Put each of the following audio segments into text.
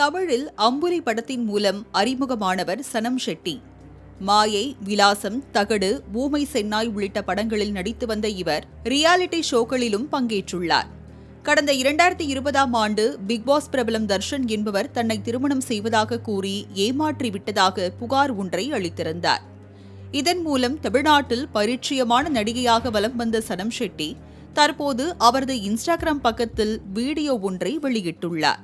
தமிழில் அம்புலி படத்தின் மூலம் அறிமுகமானவர் சனம் ஷெட்டி. மாயை விலாசம் தகடு ஊமை சென்னாய் உள்ளிட்ட படங்களில் நடித்து வந்த இவர் ரியாலிட்டி ஷோக்களிலும் பங்கேற்றுள்ளார். கடந்த இரண்டாயிரத்தி இருபதாம் ஆண்டு பிக்பாஸ் பிரபலம் தர்ஷன் என்பவர் தன்னை திருமணம் செய்வதாக கூறி ஏமாற்றி விட்டதாக புகார் ஒன்றை அளித்திருந்தார். இதன் மூலம் தமிழ்நாட்டில் பரிச்சயமான நடிகையாக வலம் வந்த சனம் ஷெட்டி தற்போது அவரது இன்ஸ்டாகிராம் பக்கத்தில் வீடியோ ஒன்றை வெளியிட்டுள்ளார்.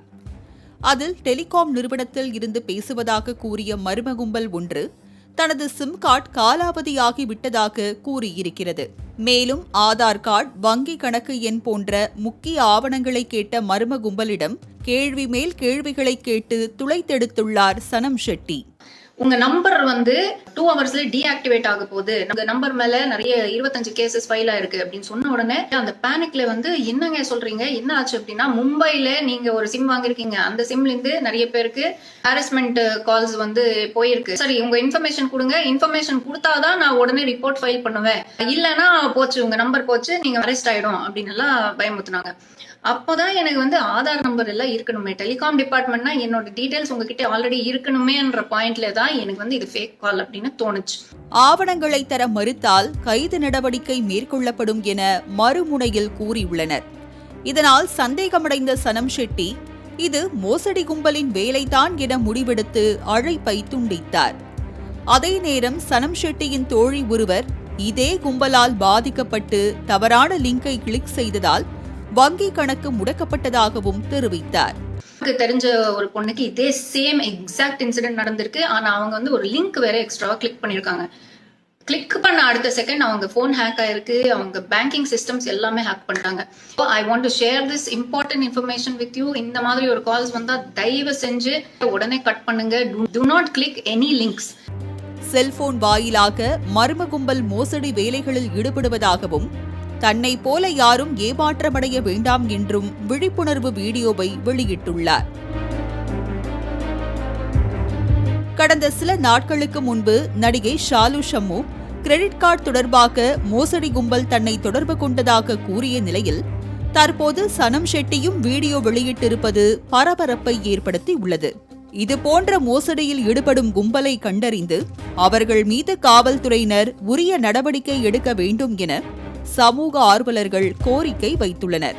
அதில் டெலிகாம் நிறுவனத்தில் இருந்து பேசுவதாக கூறிய மர்ம கும்பல் ஒன்று தனது சிம் கார்டு காலாவதியாகி விட்டதாக கூறியிருக்கிறது. மேலும் ஆதார் கார்டு வங்கி கணக்கு எண் போன்ற முக்கிய ஆவணங்களை கேட்ட மர்ம கும்பலிடம் கேள்வி மேல் கேள்விகளை கேட்டு துளைத்தெடுத்துள்ளார் சனம் ஷெட்டி. உங்க நம்பர் வந்து டூ ஹவர்ஸ்ல டீஆக்டிவேட் ஆக போகுது. உங்க நம்பர் மேல நிறைய இருபத்தஞ்சு கேசஸ் ஃபைல் ஆயிருக்கு அப்படின்னு சொன்ன உடனே அந்த பேனிக்ல வந்து என்னங்க சொல்றீங்க? என்ன ஆச்சு அப்படின்னா மும்பைல நீங்க ஒரு சிம் வாங்கிருக்கீங்க. அந்த சிம்ல இருந்து நிறைய பேருக்கு ஹாரஸ்மெண்ட் கால்ஸ் வந்து போயிருக்கு. சரி உங்க இன்ஃபர்மேஷன் கொடுங்க. இன்ஃபர்மேஷன் கொடுத்தாதான் நான் உடனே ரிப்போர்ட் ஃபைல் பண்ணுவேன். இல்லைன்னா போச்சு உங்க நம்பர் போச்சு நீங்க அரெஸ்ட் ஆயிடும் அப்படின்னு எல்லாம் பயமுத்துனாங்க அப்போதான் எனக்கு வந்து ஆதார் நம்பர் எல்லாம் இருக்கணுமே. டெலிகாம் டிபார்ட்மெண்ட்னா என்னோட டீடைல்ஸ் உங்ககிட்ட ஆல்ரெடி இருக்கணுமேன்ற பாயிண்ட்ல தான் எனக்கு வந்து இது ஃபேக் கால் அப்படின்னு தோணுச்சு. ஆவணங்களை தர மறுத்தால் கைது நடவடிக்கை மேற்கொள்ளப்படும் என மறுமுனையில் கூறியுள்ளனர். இதனால் சந்தேகமடைந்த சனம் ஷெட்டி இது மோசடி கும்பலின் வேலைதான் என முடிவெடுத்து அழைப்பை துண்டித்தார். அதே நேரம் சனம் ஷெட்டியின் தோழி ஒருவர் இதே கும்பலால் பாதிக்கப்பட்டு தவறான லிங்கை கிளிக் செய்ததால் வங்கி கணக்கு முடக்கப்பட்டதாகவும் தெரிவித்தார். தெரிஞ்ச ஒரு பொண்ணுக்கு இதே சேம் எக்ஸாக்ட் இன்சிடென்ட் நடந்திருக்கு. ஆனா அவங்க வந்து ஒரு லிங்க் வேற எக்ஸ்ட்ராவா கிளிக் பண்ணிருக்காங்க. கிளிக் பண்ண அடுத்த செகண்ட் அவங்க ஃபோன் ஹேக் ஆயிருக்கு. அவங்க பேங்கிங் சிஸ்டம்ஸ் எல்லாமே ஹேக் பண்ணிட்டாங்க. I want to share this important information with you இந்த மாதிரி ஒரு கால்ஸ் வந்தா தயவு செஞ்சு உடனே கட் பண்ணுங்க. Do not click any links cellphone வாயிலாக மர்ம கும்பல் மோசடி வேலைகளில் ஈடுபடுவதாகவும் தன்னை போல யாரும் ஏமாற்றமடைய வேண்டாம் என்றும் விழிப்புணர்வு வீடியோவை வெளியிட்டுள்ளார். கடந்த சில நாட்களுக்கு முன்பு நடிகை ஷாலு ஷம்மு கிரெடிட் கார்டு தொடர்பாக மோசடி கும்பல் தன்னை தொடர்பு கொண்டதாக கூறிய நிலையில் தற்போது சனம் ஷெட்டியும் வீடியோ வெளியிட்டிருப்பது பரபரப்பை ஏற்படுத்தி உள்ளது இதுபோன்ற மோசடியில் ஈடுபடும் கும்பலை கண்டறிந்து அவர்கள் மீது காவல்துறையினர் உரிய நடவடிக்கை எடுக்க வேண்டும் என சமூக ஆர்வலர்கள் கோரிக்கை வைத்துள்ளனர்.